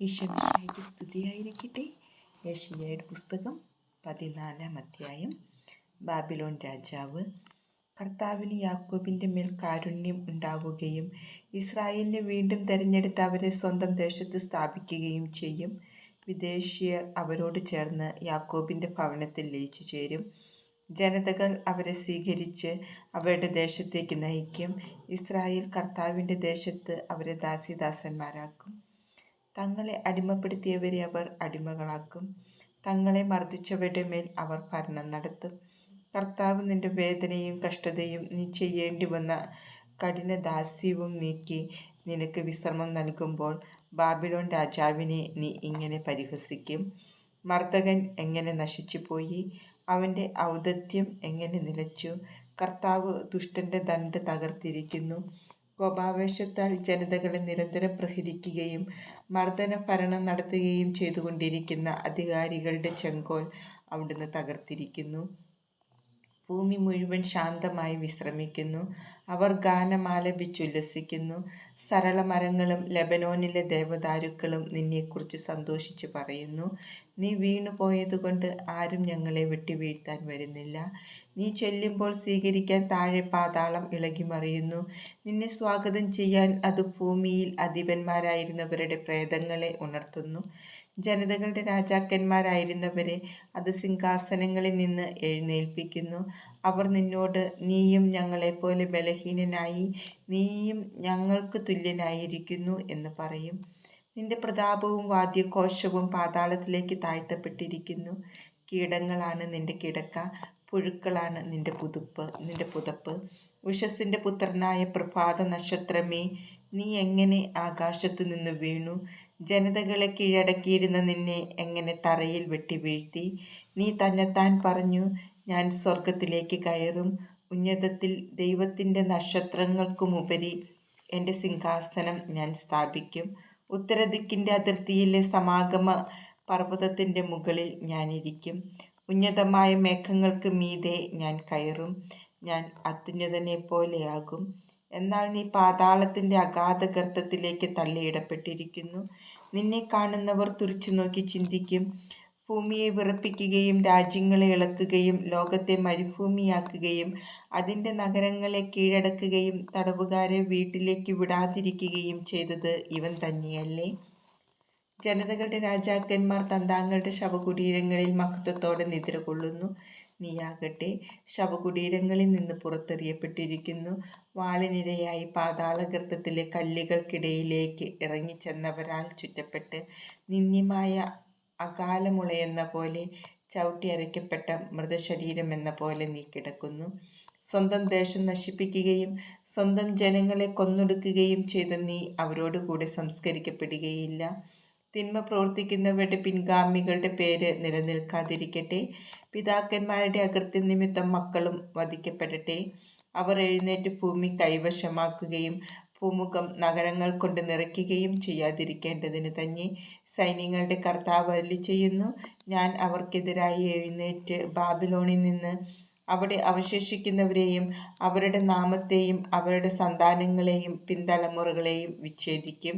ഈശ്വമിശായിക്ക് സ്തുതിയായിരിക്കട്ടെ. ഏഷ്യയുടെ പുസ്തകം പതിനാലാം അധ്യായം. ബാബിലോൺ രാജാവ് കർത്താവിന് യാക്കോബിന്റെ മേൽ കാരുണ്യം ഉണ്ടാവുകയും ഇസ്രായേലിനെ വീണ്ടും തിരഞ്ഞെടുത്ത് അവരെ സ്വന്തം ദേശത്ത് സ്ഥാപിക്കുകയും ചെയ്യും. വിദേശീയർ അവരോട് ചേർന്ന് യാക്കോബിന്റെ ഭവനത്തിൽ ലയിച്ചു ചേരും ജനതകൾ അവരെ സ്വീകരിച്ച് അവരുടെ ദേശത്തേക്ക് നയിക്കും. ഇസ്രായേൽ കർത്താവിന്റെ ദേശത്ത് അവരെ ദാസിദാസന്മാരാക്കും. തങ്ങളെ അടിമപ്പെടുത്തിയവരെ അവർ അടിമകളാക്കും. തങ്ങളെ മർദ്ദിച്ചവരുടെ മേൽ അവർ ഭരണം നടത്തും. കർത്താവ് നിന്റെ വേദനയും കഷ്ടതയും നീ ചെയ്യേണ്ടി വന്ന കഠിന ദാസ്യവും നീക്കി നിനക്ക് വിശ്രമം നൽകുമ്പോൾ ബാബിലോൺ രാജാവിനെ നീ ഇങ്ങനെ പരിഹസിക്കും. മർദ്ദകൻ എങ്ങനെ നശിച്ചുപോയി? അവന്റെ ഔദത്യം എങ്ങനെ നിലച്ചു? കർത്താവ് ദുഷ്ടന്റെ ദണ്ട് തകർത്തിരിക്കുന്നു. കോപാവേശത്താൽ ജനതകളെ നിരന്തരം പ്രഹരിക്കുകയും മർദ്ദന ഭരണം നടത്തുകയും ചെയ്തുകൊണ്ടിരിക്കുന്ന അധികാരികളുടെ ചെങ്കോൽ അവിടുന്ന് തകർത്തിരിക്കുന്നു. ഭൂമി മുഴുവൻ ശാന്തമായി വിശ്രമിക്കുന്നു. അവർ ഗാനമാലപിച്ചുല്ലസിക്കുന്നു സരള മരങ്ങളും ലബനോനിലെ ദേവദാരുക്കളും നിന്നെക്കുറിച്ച് സന്തോഷിച്ച് പറയുന്നു. നീ വീണുപോയതുകൊണ്ട് ആരും ഞങ്ങളെ വെട്ടിവീഴ്ത്താൻ വരുന്നില്ല. നീ ചെല്ലുമ്പോൾ സ്വീകരിക്കാൻ താഴെ പാതാളം ഇളകിമറിയുന്നു. നിന്നെ സ്വാഗതം ചെയ്യാൻ അത് ഭൂമിയിൽ അധിപന്മാരായിരുന്നവരുടെ പ്രേതങ്ങളെ ഉണർത്തുന്നു. ജനതകളുടെ രാജാക്കന്മാരായിരുന്നവരെ അത് സിംഹാസനങ്ങളിൽ നിന്ന് എഴുന്നേൽപ്പിക്കുന്നു. അവർ നിന്നോട് നീയും ഞങ്ങളെപ്പോലെ ബലഹീനനായി നീയും ഞങ്ങൾക്ക് തുല്യനായിരിക്കുന്നു എന്ന് പറയും. നിന്റെ പ്രതാപവും വാദ്യഘോഷവും പാതാളത്തിലേക്ക് താഴ്ത്തപ്പെട്ടിരിക്കുന്നു. കീടങ്ങളാണ് നിന്റെ കിടക്ക പുഴുക്കളാണ് നിന്റെ പുതുപ്പ് നിന്റെ പുതപ്പ്. ഉഷസിന്റെ പുത്രനായ പ്രഭാത നക്ഷത്രമേ നീ എങ്ങനെ ആകാശത്തു നിന്ന് വീണു? ജനതകളെ കീഴടക്കിയിരുന്ന നിന്നെ എങ്ങനെ തറയിൽ വെട്ടി വീഴ്ത്തി? നീ തന്നെത്താൻ പറഞ്ഞു ഞാൻ സ്വർഗത്തിലേക്ക് കയറും. ഉന്നതത്തിൽ ദൈവത്തിന്റെ നക്ഷത്രങ്ങൾക്കുമുപരി എന്റെ സിംഹാസനം ഞാൻ സ്ഥാപിക്കും. ഉത്തരദിക്കിന്റെ അതിർത്തിയിലെ സമാഗമ പർവതത്തിന്റെ മുകളിൽ ഞാനിരിക്കും ഉന്നതമായ മേഘങ്ങൾക്ക് മീതെ ഞാൻ കയറും. ഞാൻ അത്യുന്നതനെ പോലെയാകും എന്നാൽ നീ പാതാളത്തിന്റെ അഗാധ ഗർത്തത്തിലേക്ക് തള്ളിയിടപ്പെട്ടിരിക്കുന്നു. നിന്നെ കാണുന്നവർ തുറിച്ചു നോക്കി ചിന്തിക്കും. ഭൂമിയെ വിറപ്പിക്കുകയും രാജ്യങ്ങളെ ഇളക്കുകയും ലോകത്തെ മരുഭൂമിയാക്കുകയും അതിന്റെ നഗരങ്ങളെ കീഴടക്കുകയും തടവുകാരെ വീട്ടിലേക്ക് വിടാതിരിക്കുകയും ചെയ്തത് ഇവൻ തന്നെയല്ലേ? ജനതകളുടെ രാജാക്കന്മാർ തന്താങ്ങളുടെ ശവകുടീരങ്ങളിൽ മഹത്വത്തോടെ നിദ്ര കൊള്ളുന്നു നീയാകട്ടെ. ശവകുടീരങ്ങളിൽ നിന്ന് പുറത്തെറിയപ്പെട്ടിരിക്കുന്നു. വാളിനിരയായി പാതാളഗർത്തത്തിലെ കല്ലുകൾക്കിടയിലേക്ക് ഇറങ്ങിച്ചെന്നവരാൽ ചുറ്റപ്പെട്ട് നിന്ദ്യമായ അകാലമുളയെന്ന പോലെ ചവിട്ടി അരയ്ക്കപ്പെട്ട മൃതശരീരം എന്ന പോലെ നീ കിടക്കുന്നു. സ്വന്തം ദേശം നശിപ്പിക്കുകയും സ്വന്തം ജനങ്ങളെ കൊന്നൊടുക്കുകയും ചെയ്ത നീ അവരോട് കൂടെ സംസ്കരിക്കപ്പെടുകയില്ല. തിന്മ പ്രവർത്തിക്കുന്നവരുടെ പിൻഗാമികളുടെ പേര് നിലനിൽക്കാതിരിക്കട്ടെ. പിതാക്കന്മാരുടെ അകൃത്യം നിമിത്തം മക്കളും വധിക്കപ്പെടട്ടെ. അവർ എഴുന്നേറ്റ് ഭൂമി കൈവശമാക്കുകയും ഭൂമുഖം നഗരങ്ങൾ കൊണ്ട് നിറയ്ക്കുകയും ചെയ്യാതിരിക്കേണ്ടതിന് തന്നെ സൈന്യങ്ങളുടെ കർത്താവ് അല്ലി ചെയ്യുന്നു. ഞാൻ അവർക്കെതിരായി എഴുന്നേറ്റ് ബാബിലോണിൽ നിന്ന് അവിടെ അവശേഷിക്കുന്നവരെയും അവരുടെ നാമത്തെയും അവരുടെ സന്താനങ്ങളെയും പിന്തലമുറകളെയും വിച്ഛേദിക്കും.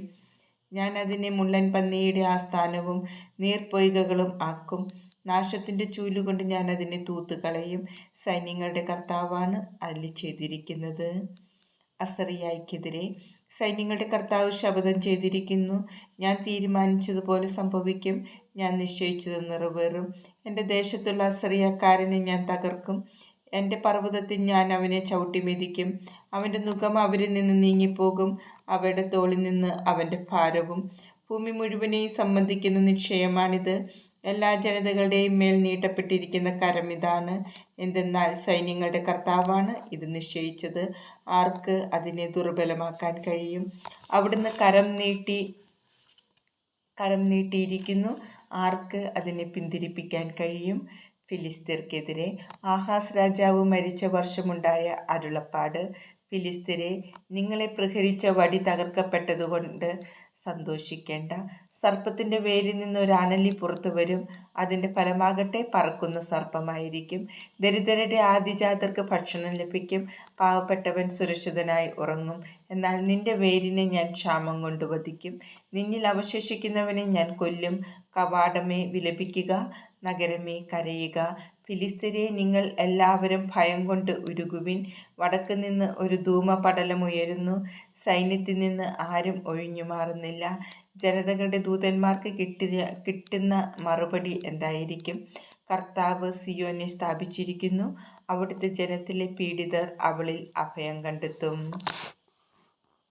ഞാൻ അതിനെ മുള്ളൻ പന്നിയുടെ ആസ്ഥാനവും നീർപ്പൊയ്കകളും ആക്കും. നാശത്തിന്റെ ചൂലുകൊണ്ട് ഞാൻ അതിനെ തൂത്തുകളയും. സൈന്യങ്ങളുടെ കർത്താവാണ് അല്ലി ചെയ്തിരിക്കുന്നത്. അസറിയായിക്കെതിരെ സൈന്യങ്ങളുടെ കർത്താവ് ശപഥം ചെയ്തിരിക്കുന്നു. ഞാൻ തീരുമാനിച്ചതുപോലെ സംഭവിക്കും. ഞാൻ നിശ്ചയിച്ചത് നിറവേറും. എന്റെ ദേശത്തുള്ള അസറിയക്കാരനെ ഞാൻ തകർക്കും. എന്റെ പർവതത്തിൽ ഞാൻ അവനെ ചവിട്ടിമെതിക്കും. അവന്റെ മുഖം അവരിൽ നിന്ന് നീങ്ങിപ്പോകും. അവയുടെ തോളിൽ നിന്ന് അവന്റെ ഭാരവും ഭൂമി മുഴുവനെയും സംബന്ധിക്കുന്ന നിശ്ചയമാണിത്. എല്ലാ ജനതകളുടെയും മേൽ നീട്ടപ്പെട്ടിരിക്കുന്ന കരം ഇതാണ്. എന്തെന്നാൽ സൈന്യങ്ങളുടെ കർത്താവാണ് ഇത് നിശ്ചയിച്ചത്. ആർക്ക് അതിനെ ദുർബലമാക്കാൻ കഴിയും? അവിടുന്ന് കരം നീട്ടി കരം നീട്ടിയിരിക്കുന്നു. ആർക്ക് അതിനെ പിന്തിരിപ്പിക്കാൻ കഴിയും? ഫിലിസ്തീർക്കെതിരെ ആഹാസ് രാജാവ് മരിച്ച വർഷമുണ്ടായ അരുളപ്പാട്. ഫിലിസ്തീരെ നിങ്ങളെ പ്രഹരിച്ച വടി തകർക്കപ്പെട്ടതുകൊണ്ട് സന്തോഷിക്കേണ്ട. സർപ്പത്തിന്റെ വേരിൽ നിന്ന് ഒരു അണലി പുറത്തു വരും. അതിന്റെ ഫലമാകട്ടെ പറക്കുന്ന സർപ്പമായിരിക്കും. ദരിദ്രരുടെ ആദിജാതർക്ക് ഭക്ഷണം ലഭിക്കും. പാവപ്പെട്ടവൻ സുരക്ഷിതനായി ഉറങ്ങും. എന്നാൽ നിന്റെ വേരിനെ ഞാൻ ക്ഷാമം കൊണ്ട് വധിക്കും. നിന്നിൽ അവശേഷിക്കുന്നവനെ ഞാൻ കൊല്ലും. കവാടമേ വിലപിക്കുക. നഗരമേ കരയുക. ഫിലിസ്തരെ നിങ്ങൾ എല്ലാവരും ഭയം കൊണ്ട് ഉരുകുവിൻ. വടക്ക് നിന്ന് ഒരു ധൂമപടലം ഉയരുന്നു. സൈന്യത്തിൽ നിന്ന് ആരും ഒഴിഞ്ഞു മാറുന്നില്ല. ജനതകളുടെ ദൂതന്മാർക്ക് കിട്ടിയ കിട്ടുന്ന മറുപടി എന്തായിരിക്കും? കർത്താവ് സിയോനെ സ്ഥാപിച്ചിരിക്കുന്നു. അവിടുത്തെ ജനത്തിലെ പീഡിതർ അവളിൽ അഭയം കണ്ടെത്തും.